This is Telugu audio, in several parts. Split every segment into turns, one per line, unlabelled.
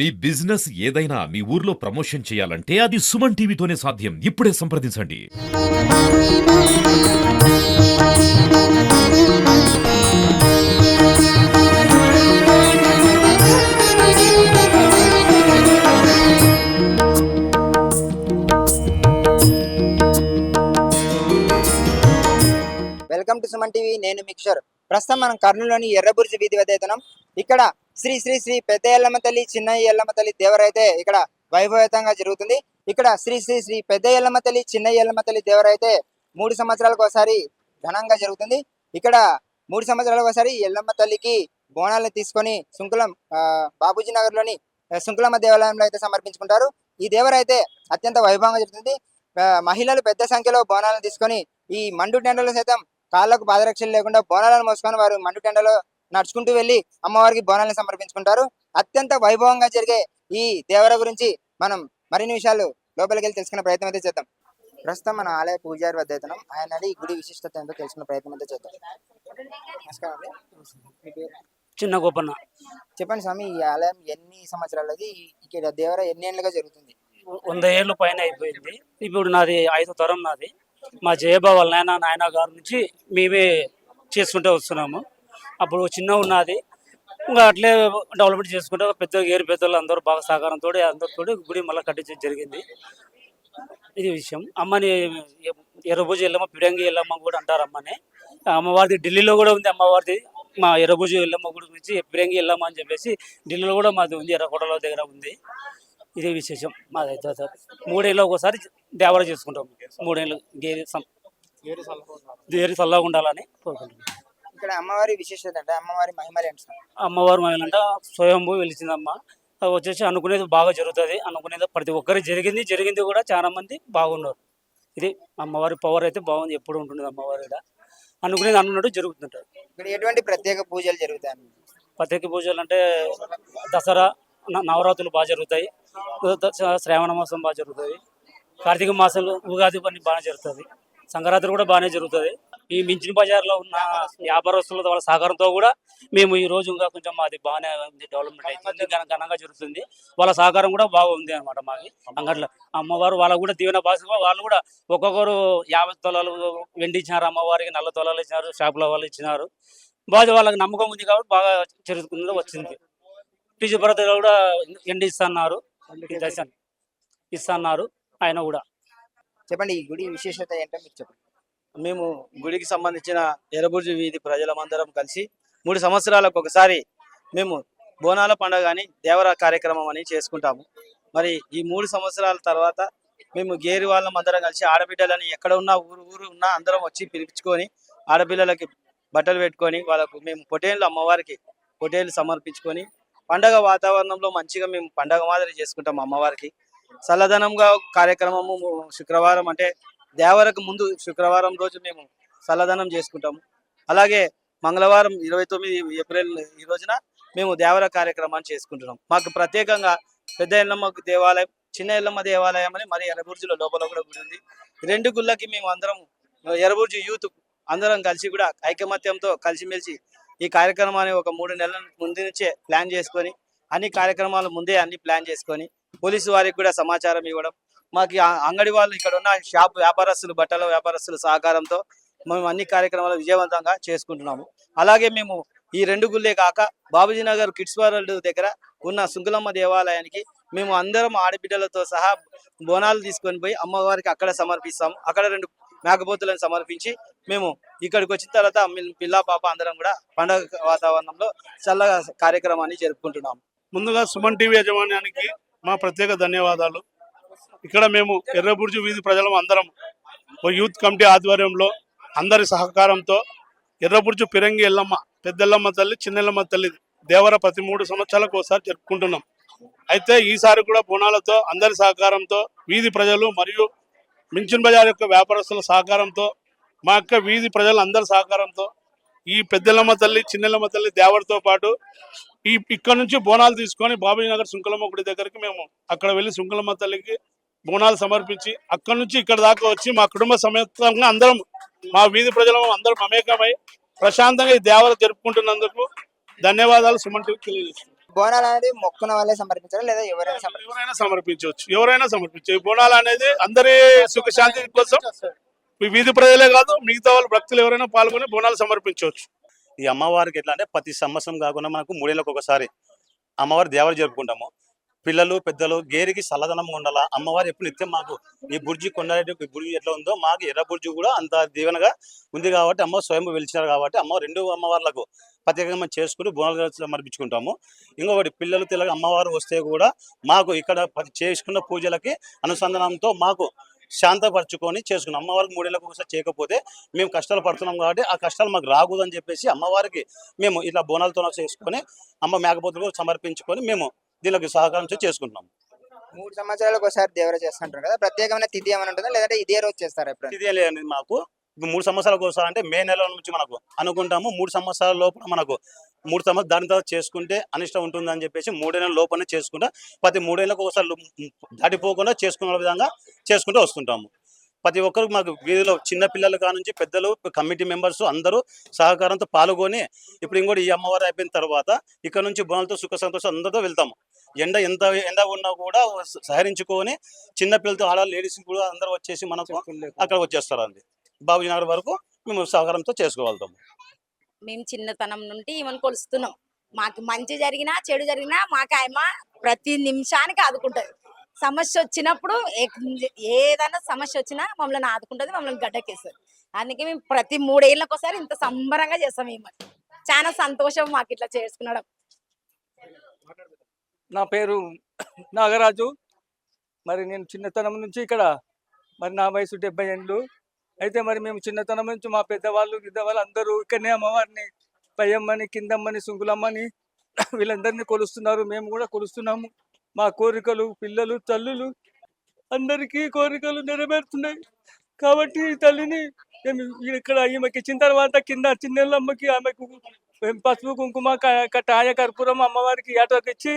మీ బిజినెస్ ఏదైనా మీ ఊర్లో ప్రమోషన్ చేయాలంటే అది సుమన్ టీవీతోనే సాధ్యం. ఇప్పుడే సంప్రదించండి.
వెల్కమ్ టు సుమన్ టీవీ నేను మిక్సర్ ప్రస్తుతం మనం కర్నూలులోని ఎర్రబుర్జి వీధి వద్ద ఇక్కడ శ్రీ శ్రీ శ్రీ పెద్ద ఎల్లమ్మ తల్లి చిన్న ఎల్లమ్మ తల్లి దేవరైతే ఇక్కడ వైభవేతంగా జరుగుతుంది. ఇక్కడ శ్రీ శ్రీ శ్రీ పెద్ద ఎల్లమ్మ తల్లి చిన్న ఎల్లమ్మ తల్లి దేవరైతే మూడు సంవత్సరాలకు ఒకసారి ఘనంగా జరుగుతుంది. ఇక్కడ మూడు సంవత్సరాలకు ఒకసారి ఎల్లమ్మ తల్లికి బోనాలను తీసుకొని శుంకులం ఆ, బాబూజీ నగర్లోని లోని శుంకులమ్మ దేవాలయంలో అయితే సమర్పించుకుంటారు. ఈ దేవరైతే అత్యంత వైభవంగా జరుగుతుంది. ఆ, మహిళలు పెద్ద సంఖ్యలో బోనాలను తీసుకొని ఈ మండు టెండలు సైతం కాళ్ళకు పాదరక్షలు లేకుండా బోనాలను మోసుకొని వారు మండు టెండలో నడుచుకుంటూ వెళ్ళి అమ్మవారికి బోనాలను సమర్పించుకుంటారు. అత్యంత వైభవంగా జరిగే ఈ దేవర గురించి మనం మరిన్ని విషయాలు లోపలికి వెళ్ళి తెలుసుకునే ప్రయత్నం అయితే చేద్దాం. ప్రస్తుతం మన ఆలయ పూజారి వద్ద అవుతున్నాం ఆయన ఈ గుడి విశిష్టత ఏంటో తెలుసుకునే ప్రయత్నం అయితే చేద్దాం. నమస్కారం?
చిన్న గోపన్న.
చెప్పండి స్వామి ఈ ఆలయం ఎన్ని సంవత్సరాలది? ఇక్కడ దేవర ఎన్ని ఏళ్ళుగా జరుగుతుంది?
వంద ఏళ్ళు పైన అయిపోయింది. ఇప్పుడు నాది ఐదో తరం నాది. మా జయబా వాళ్ళ నాయన నాయన గారి నుంచి మేమే చేసుకుంటూ వస్తున్నాము. అప్పుడు చిన్న ఉన్నది. ఇంకా అట్లే డెవలప్మెంట్ చేసుకుంటే పెద్ద ఏరు పెద్దలు అందరూ బాగా సహకారంతో అందరితో గుడి మళ్ళీ కట్టించడం జరిగింది. ఇది విషయం. అమ్మని ఎర్రభుజ ఎల్లమ్మ పిడంగి ఎల్లమ్మ కూడా అంటారు అమ్మని. అమ్మవారిది ఢిల్లీలో కూడా ఉంది అమ్మవారిది. మా ఎర్రభుజ ఎల్లమ్మ గుడి గురించి పిరంగి ఎల్లమ్మ అని చెప్పేసి ఢిల్లీలో కూడా మాది ఉంది ఎర్రకోటలో దగ్గర ఉంది. ఇదే విశేషం మాదైతే సార్ మూడేళ్ళు ఒకసారి దేవర చేసుకుంటాం. మూడేళ్ళు గేరి గేరి చల్లగా ఉండాలని కోరుకుంటున్నాం.
ఇక్కడ అమ్మవారి విశేషత అంటే అమ్మవారి మహిమలు ఏంటి?
అమ్మవారు మహిళంట స్వయంభూ వెలిచిందమ్మ అది వచ్చేసి అనుకునేది బాగా జరుగుతుంది. అనుకునేది ప్రతి ఒక్కరికి జరిగింది. జరిగింది కూడా చాలా మంది బాగున్నారు. ఇది అమ్మవారి పవర్ అయితే బాగుంది. ఎప్పుడు ఉంటుంది అమ్మవారి. అనుకునేది అనుకున్నట్టు జరుగుతుంటారు
ఇక్కడ ఎటువంటి ప్రత్యేక పూజలు జరుగుతాయి?
ప్రత్యేక పూజలు అంటే దసరా నవరాత్రులు బాగా జరుగుతాయి. శ్రావణ మాసం బాగా జరుగుతుంది. కార్తీక మాసంలో ఉగాది పని బాగా జరుగుతుంది. సంక్రాంతి కూడా బాగానే జరుగుతుంది. ఈ మించిన బజార్లో ఉన్న వ్యాపారస్తుల వాళ్ళ సహకారంతో కూడా మేము ఈ రోజు ఇంకా కొంచెం మాది బాగానే ఉంది డెవలప్మెంట్ అవుతుంది ఘనంగా జరుగుతుంది. వాళ్ళ సహకారం కూడా బాగుంది అనమాట మాకి. అంగట్లో అమ్మవారు వాళ్ళకు కూడా దీవెన భాషగా వాళ్ళు కూడా ఒక్కొక్కరు యాభై తొలాలు వెండి ఇచ్చినారు అమ్మవారికి నల్ల తొలాలు ఇచ్చినారు షాపుల వాళ్ళు ఇచ్చినారు. బాగా వాళ్ళకి నమ్మకం ఉంది కాబట్టి బాగా జరుగుతుంది వచ్చింది. టీజీ భరత్ కూడా ఎండి ఇస్తున్నారు దర్శన్ ఇస్తున్నారు ఆయన కూడా.
చెప్పండి ఈ గుడి విశేషత ఏంటో మీకు చెప్పండి.
మేము గుడికి సంబంధించిన ఎరబుర్జు వీధి ప్రజలమందరం కలిసి మూడు సంవత్సరాలకు ఒకసారి మేము బోనాల పండుగ అని దేవర కార్యక్రమం అని చేసుకుంటాము. మరి ఈ మూడు సంవత్సరాల తర్వాత మేము గేరు వాళ్ళం అందరం కలిసి ఆడబిడ్డలని ఎక్కడ ఉన్నా ఊరు ఊరు ఉన్నా అందరం వచ్చి పిలిపించుకొని ఆడపిల్లలకి బట్టలు పెట్టుకొని వాళ్ళకు మేము పొటేళ్ళు అమ్మవారికి పొటేన్లు సమర్పించుకొని పండగ వాతావరణంలో మంచిగా మేము పండగ మాదిరి చేసుకుంటాం అమ్మవారికి. చల్లదనంగా కార్యక్రమము శుక్రవారం అంటే దేవరకు ముందు శుక్రవారం రోజు మేము చల్లదనం చేసుకుంటాము. అలాగే మంగళవారం ఇరవై తొమ్మిది ఏప్రిల్ ఈ రోజున మేము దేవర కార్యక్రమాన్ని చేసుకుంటున్నాం. మాకు ప్రత్యేకంగా పెద్ద ఎల్లమ్మ దేవాలయం చిన్న ఎల్లమ్మ దేవాలయం అని మరి ఎర్రబుర్జిలో లోపల కూడా గుడి ఉంది. రెండు గుళ్ళకి మేము అందరం ఎర్రబుర్జి యూత్ అందరం కలిసి కూడా ఐకమత్యంతో కలిసిమెలిసి ఈ కార్యక్రమాన్ని ఒక మూడు నెలల ముందు నుంచే ప్లాన్ చేసుకొని అన్ని కార్యక్రమాలు ముందే అన్ని ప్లాన్ చేసుకొని పోలీసు వారికి కూడా సమాచారం ఇవ్వడం మాకు ఆ- అంగడి వాళ్ళు ఇక్కడ ఉన్న షాప్ వ్యాపారస్తులు బట్టల వ్యాపారస్తుల సహకారంతో మేము అన్ని కార్యక్రమాలు విజయవంతంగా చేసుకుంటున్నాము. అలాగే మేము ఈ రెండు గుళ్ళే కాక బాబుజీ నగర్ కిడ్స్ వరల్డ్ దగ్గర ఉన్న సుంకులమ్మ దేవాలయానికి మేము అందరం ఆడబిడ్డలతో సహా బోనాలు తీసుకొని పోయి అమ్మవారికి అక్కడ సమర్పిస్తాము. అక్కడ రెండు మేకపోతులను సమర్పించి మేము ఇక్కడికి వచ్చిన తర్వాత పిల్ల పాప అందరం కూడా పండగ వాతావరణంలో చల్లగా కార్యక్రమాన్ని జరుపుకుంటున్నాము.
ముందుగా సుమన్ టీవీ యాజమాన్యానికి మా ప్రత్యేక ధన్యవాదాలు. ఇక్కడ మేము ఎర్రబుర్జు వీధి ప్రజలం అందరం ఓ యూత్ కమిటీ ఆధ్వర్యంలో అందరి సహకారంతో ఎర్రబుర్జు పిరంగి ఎల్లమ్మ పెద్దెల్లమ్మ తల్లి చిన్నెల్లమ్మ తల్లి దేవర ప్రతి మూడు సంవత్సరాలకు ఒకసారి జరుపుకుంటున్నాం. అయితే ఈసారి కూడా బోనాలతో అందరి సహకారంతో వీధి ప్రజలు మరియు మించిన బజార్ యొక్క వ్యాపారస్తుల సహకారంతో మా యొక్క వీధి ప్రజల అందరి సహకారంతో ఈ పెద్దెల్లమ్మ తల్లి చిన్నెల్లమ్మ తల్లి దేవరతో పాటు ఈ ఇక్కడ నుంచి బోనాలు తీసుకొని బాబీ నగర్ సుంకలమ్మ గుడి దగ్గరికి మేము అక్కడ వెళ్ళి సుంకలమ్మ తల్లికి బోనాలు సమర్పించి అక్కడ నుంచి ఇక్కడ దాకా వచ్చి మా కుటుంబ సమేతంగా అందరం మా వీధి ప్రజలు అందరం మమేకమై ప్రశాంతంగా ఈ దేవత జరుపుకుంటున్నందుకు ధన్యవాదాలు సుమన్ టీవీ తెలియజేస్తున్నాం
బోనాలు అనేది మొక్కున వాళ్ళే సమర్పించారా లేదా ఎవరైనా
ఎవరైనా సమర్పించవచ్చు. ఎవరైనా సమర్పించవచ్చు. ఈ బోనాలు అనేది అందరి సుఖశాంతి కోసం ఈ వీధి ప్రజలే కాదు మిగతా వాళ్ళు భక్తులు ఎవరైనా పాల్గొని బోనాలు సమర్పించవచ్చు.
ఈ అమ్మవారికి ఎట్లా అంటే ప్రతి సంవత్సరం కాకుండా మనకు మూడేళ్ళకి ఒకసారి అమ్మవారి దేవరు జరుపుకుంటాము. పిల్లలు పెద్దలు గేరికి చల్లదనం ఉండాల? అమ్మవారు ఎప్పుడు నిత్యం మాకు ఈ బుర్జి కొండారెడ్డి ఈ బుర్జి ఎట్లా ఉందో మాకు ఎర్ర బుర్జి కూడా అంత దీవెనగా ఉంది కాబట్టి అమ్మ స్వయం వెలిచినారు కాబట్టి అమ్మ రెండు అమ్మవార్లకు ప్రత్యేకంగా చేసుకుని బోనాలు సమర్పించుకుంటాము ఇంకొకటి పిల్లలు తెల్లగా అమ్మవారు వస్తే కూడా మాకు ఇక్కడ చేసుకున్న పూజలకి అనుసంధానంతో మాకు శాంతపరచుకొని చేసుకున్నాం. అమ్మవారికి మూడేళ్ళకు ఒకసారి చేయకపోతే మేము కష్టాలు పడుతున్నాం కాబట్టి ఆ కష్టాలు మాకు రాకూడదని చెప్పేసి అమ్మవారికి మేము ఇట్లా బోనాలతో చేసుకొని అమ్మ మేకపోతులు సమర్పించుకొని మేము దీనికి సహకారం చేసి చేసుకుంటున్నాం.
మూడు సంవత్సరాలకు ఒకసారి దేవర చేస్తుంటారు కదా ప్రత్యేకమైన తిథి ఏమైనా ఉంటుందా? లేదంటే ఇదే రోజు చేస్తారా
ఇది లేదండి మాకు. మూడు సంవత్సరాలకు ఒకసారి అంటే మే నెల నుంచి మనకు అనుకుంటాము. మూడు సంవత్సరాల లోపల మనకు మూడు సంవత్సరాలు దాని తర్వాత చేసుకుంటే అనిష్టం ఉంటుందని చెప్పేసి మూడేళ్ళ లోపలనే చేసుకుంటా ప్రతి మూడేళ్ళకు ఒకసారి దాటిపోకుండా చేసుకునే విధంగా చేసుకుంటూ వస్తుంటాము. ప్రతి ఒక్కరు మాకు వీధిలో చిన్న పిల్లలు కానుంచి పెద్దలు కమిటీ మెంబర్స్ అందరూ సహకారంతో పాల్గొని ఇప్పుడు ఇంకోటి ఈ అమ్మవారు అయిపోయిన తర్వాత ఇక్కడ నుంచి బోనాలతో సుఖ సంతోషం అందరితో వెళ్తాము. ఎండ ఎంత ఎండ ఉన్నా కూడా సహరించుకొని చిన్న పిల్లలతో ఆడ లేడీస్ కూడా అందరూ వచ్చేసి మనకు అక్కడ వచ్చేస్తారండి. బాబుజీ నగర్ వరకు మేము సహకారంతో చేసుకోగలుగుతాము
మేము చిన్నతనం నుండి ఈమెను కొలుస్తున్నాం. మాకు మంచి జరిగినా చెడు జరిగినా మాకు ఆయమ ప్రతి నిమిషానికి ఆదుకుంటది. సమస్య వచ్చినప్పుడు ఏదైనా సమస్య వచ్చినా మమ్మల్ని ఆదుకుంటది మమ్మల్ని గడ్డకేస్తుంది. అందుకే మేము ప్రతి మూడేళ్ళకి ఒకసారి ఇంత సంబరంగా చేస్తాం ఈమె. చాలా సంతోషం మాకు ఇట్లా చేసుకునడం.
నా పేరు నాగరాజు. మరి నేను చిన్నతనం నుంచి ఇక్కడ మరి నా వయసు డెబ్బై ఏళ్ళు అయితే మరి మేము చిన్నతనం నుంచి మా పెద్దవాళ్ళు పెద్దవాళ్ళు అందరూ ఇక్కడనే అమ్మవారిని పయ్యమ్మని కిందమ్మని సుంకులమ్మని వీళ్ళందరినీ కొలుస్తున్నారు. మేము కూడా కొలుస్తున్నాము. మా కోరికలు పిల్లలు తల్లులు అందరికీ కోరికలు నెరవేరుతున్నాయి. కాబట్టి తల్లిని మేము ఇక్కడ ఈమెకి ఇచ్చిన తర్వాత కింద చిన్నెళ్ళమ్మకి ఆమెకు పసుపు కుంకుమ కాయ టాయ కర్పూరం అమ్మవారికి ఏటోకి ఇచ్చి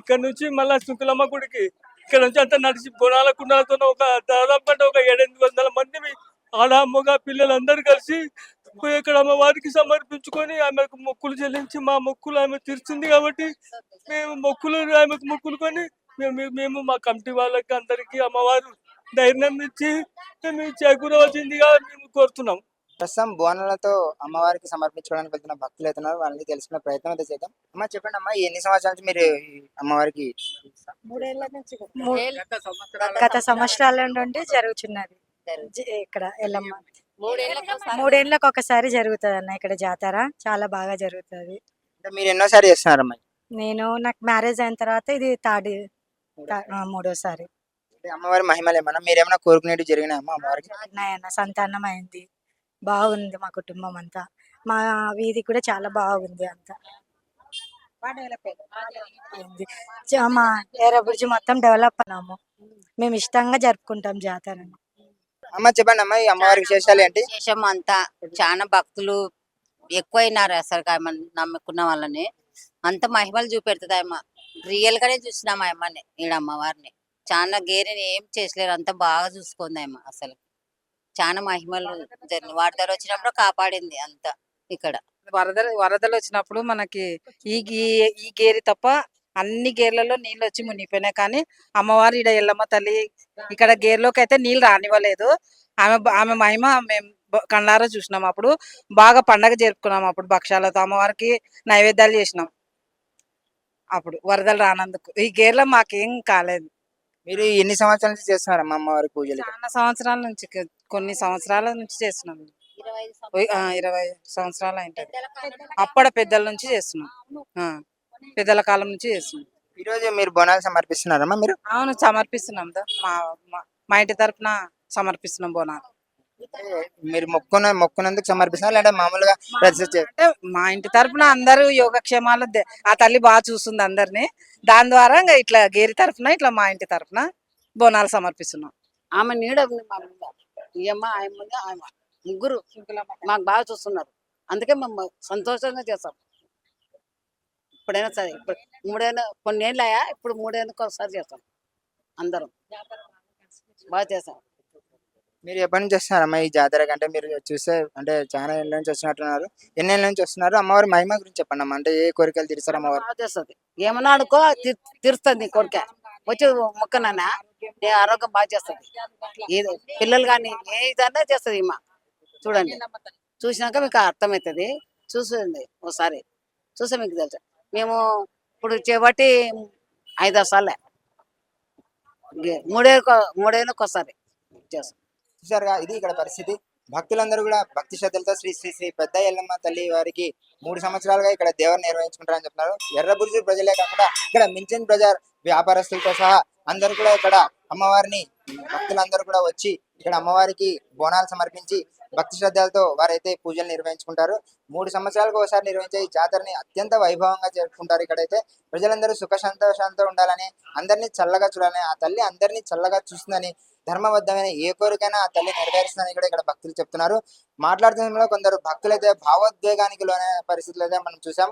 ఇక్కడ నుంచి మళ్ళా శుకులమ్మ గుడికి. ఇక్కడ నుంచి అంతా నడిచి బొనాల కుండాలతో ఒక దాదాపు ఒక ఏడెనిమిది వందల మంది ఆడ మగ పిల్లలందరూ కలిసి పోయి ఇక్కడ అమ్మవారికి సమర్పించుకొని ఆమెకు మొక్కులు చెల్లించి మా మొక్కులు ఆమె తీర్చింది కాబట్టి మేము మొక్కులు ఆమెకు మొక్కులుకొని మేము మేము మా కమిటీ వాళ్ళకి అందరికీ అమ్మవారు ధైర్యం ఇచ్చి మేము చేకూరవలసిందిగా మేము కోరుతున్నాం.
ప్రస్తుతం బోనాలతో అమ్మవారికి సమర్పించుకోవడానికి వెళ్తున్న భక్తులు అవుతున్నారు వాళ్ళని తెలుసుకునే ప్రయత్నం అయితే చేద్దాం. అమ్మ చెప్పండి అమ్మా ఎన్ని సంవత్సరాల నుంచి మీరు అమ్మవారికి
గత సంవత్సరాల నుండి జరుగుతున్నది. ఇక్కడ ఎల్లమ్మ. మూడేళ్ళకి ఒకసారి. జరుగుతుంది అన్న ఇక్కడ జాతర. చాలా బాగా జరుగుతుంది.
మీరు ఎన్నోసారి చేస్తున్నారమ్మా
నేను నాకు మ్యారేజ్ అయిన తర్వాత ఇది తాడి మూడోసారి.
అమ్మవారి మహిమలు ఏమన్నా మీరు ఏమైనా కోరుకునేవి జరిగినాయమ్మా అమ్మవారికి
సంతానం అయింది. బాగుంది మా కుటుంబం అంతా. మా వీధి కూడా చాలా బాగుంది అంతా. మా ఏరబుర్జి మొత్తం డెవలప్ అన్నాము మేము ఇష్టంగా జరుపుకుంటాం జాతరని.
అమ్మ చెప్పండి అమ్మా ఈ అమ్మవారి విశేషాలు ఏంటి?
విశేషం అంతా చాలా భక్తులు ఎక్కువైనారు అసలు ఆమె నమ్ముకున్న వాళ్ళని. అంత మహిమలు చూపెడుతుంది ఆమె రియల్ గానే చూసినాం అమ్మని ఈడ అమ్మవారిని. చాలా గేరిని ఏం చేసలేరు అంత బాగా చూసుకుంది ఆమె అసలు. చాలా మహిమలు జరిగింది వరదలు వచ్చినప్పుడు కాపాడింది అంత ఇక్కడ.
వరదలు వరదలు వచ్చినప్పుడు మనకి ఈ గే- ఈ గేరి తప్ప అన్ని గేర్లలో నీళ్ళు వచ్చి మునిగిపోయినాయి. కానీ అమ్మవారు ఈడ ఎల్లమ్మ తల్లి ఇక్కడ గేర్లోకి అయితే నీళ్ళు రానివ్వలేదు. ఆమె ఆమె మహిమ మేము బ- కళ్ళారా చూసినాం అప్పుడు. బాగా పండగ జరుపుకున్నాం అప్పుడు భక్షాలతో అమ్మవారికి నైవేద్యాలు చేసినాం. అప్పుడు వరదలు రానందుకు. ఈ గేర్లో మాకేం కాలేదు.
మీరు ఎన్ని సంవత్సరాల నుంచి చేస్తున్నారమ్మా అమ్మవారి పూజలు?
చాలా సంవత్సరాల నుంచి కొన్ని సంవత్సరాల నుంచి చేస్తున్నాం. ఇరవై సంవత్సరాలు. అయింటది. అప్పడ పెద్దల నుంచి చేస్తున్నాం. పెద్దల కాలం నుంచి చేస్తున్నాం.
ఈ రోజు మీరు బోనాలు సమర్పిస్తున్నారమ్మా మీరు?
అవును సమర్పిస్తున్నాం. మా మా- ఇంటి తరపున సమర్పిస్తున్నాం బోనాలు.
మీరు మొక్కున మొక్కునందుకు సమర్పిస్తున్నారు లేదా మామూలుగా
అంటే మా ఇంటి తరపున అందరూ యోగక్షేమాలు దే- ఆ తల్లి బాగా చూస్తుంది అందరినీ. దాని ద్వారా ఇంకా ఇట్లా గేరి తరపున ఇట్లా మా ఇంటి తరపున బోనాలు సమర్పిస్తున్నాం.
ఆమె నీడ ఉంది మా మీద. ఆయన ముందు ఆమె. ముగ్గురు మాకు బాగా చూస్తున్నారు. అందుకే మేము సంతోషంగా చేస్తాం ఇప్పుడైనా సరే ఇప్పుడు మూడైనా కొన్ని ఏళ్ళయా ఇప్పుడు మూడేళ్ళకి ఒకసారి చేస్తాం అందరం బాగా చేస్తాం
మీరు ఎప్పటి నుంచి వస్తున్నారమ్మా ఈ జాతరకి? అంటే మీరు చూస్తే అంటే చాలా ఏళ్ళ నుంచి వచ్చినట్టున్నారు. ఎన్ని ఏళ్ళ నుంచి వస్తున్నారు? అమ్మవారి మహిమ గురించి చెప్పండి అమ్మా. అంటే ఏ కోరికలు తీరుస్తారు అమ్మవారు?
చేస్తుంది ఏమన్నా అనుకో తీరుస్తుంది నీ కొడుక వచ్చి మొక్కనన్నా నీ ఆరోగ్యం బాగా చేస్తుంది ఏదో పిల్లలు కానీ ఏ ఇదన్నా చేస్తుంది ఈమె. చూడండి. చూసినాక మీకు అర్థమవుతుంది చూసింది ఒకసారి చూసా మీకు తెలుసు. మేము ఇప్పుడు చేపట్టి ఐదారు సార్లే. మూడేళ్ళకి మూడేళ్ళకి ఒకసారి చేస్తాం.
చూసారుగా ఇది ఇక్కడ పరిస్థితి. భక్తులందరూ కూడా భక్తి శ్రద్ధలతో శ్రీ శ్రీ శ్రీ పెద్ద ఎల్లమ్మ తల్లి వారికి మూడు సంవత్సరాలుగా ఇక్కడ దేవరు నిర్వహించుకుంటారని చెప్తున్నారు. ఎర్రబుర్జు ప్రజలే కాకుండా ఇక్కడ మించిన ప్రజా వ్యాపారస్తులతో సహా అందరూ కూడా ఇక్కడ అమ్మవారిని భక్తులందరూ కూడా వచ్చి ఇక్కడ అమ్మవారికి బోనాలు సమర్పించి భక్తి శ్రద్ధలతో వారైతే పూజలు నిర్వహించుకుంటారు. మూడు సంవత్సరాలకు ఒకసారి నిర్వహించే ఈ జాతరని అత్యంత వైభవంగా జరుపుకుంటారు ఇక్కడైతే. ప్రజలందరూ సుఖ సంతోషాలతో ఉండాలని అందరినీ చల్లగా చూడాలని ఆ తల్లి అందరినీ చల్లగా చూస్తుందని ధర్మబద్ధమైన ఏ కోరికైనా ఆ తల్లి నెరవేరుస్తుందని కూడా ఇక్కడ భక్తులు చెప్తున్నారు. మాట్లాడుతున్న కొందరు భక్తులు అయితే భావోద్వేగానికి లోనే పరిస్థితులు అయితే మనం చూసాం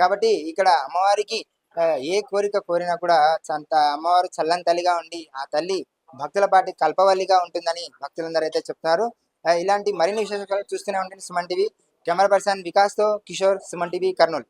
కాబట్టి ఇక్కడ అమ్మవారికి ఏ కోరిక కోరినా కూడా అంత అమ్మవారు చల్లని తల్లిగా ఉండి ఆ తల్లి భక్తుల పాటి కల్పవల్లిగా ఉంటుందని భక్తులందరూ అయితే చెప్తున్నారు. ఇలాంటి మరిన్ని విశేషాలు చూస్తూనే ఉంటుంది సుమన్ టీవీ. కెమెరా పర్సన్ వికాస్తో కిషోర్ సుమన్ టీవీ కర్నూలు.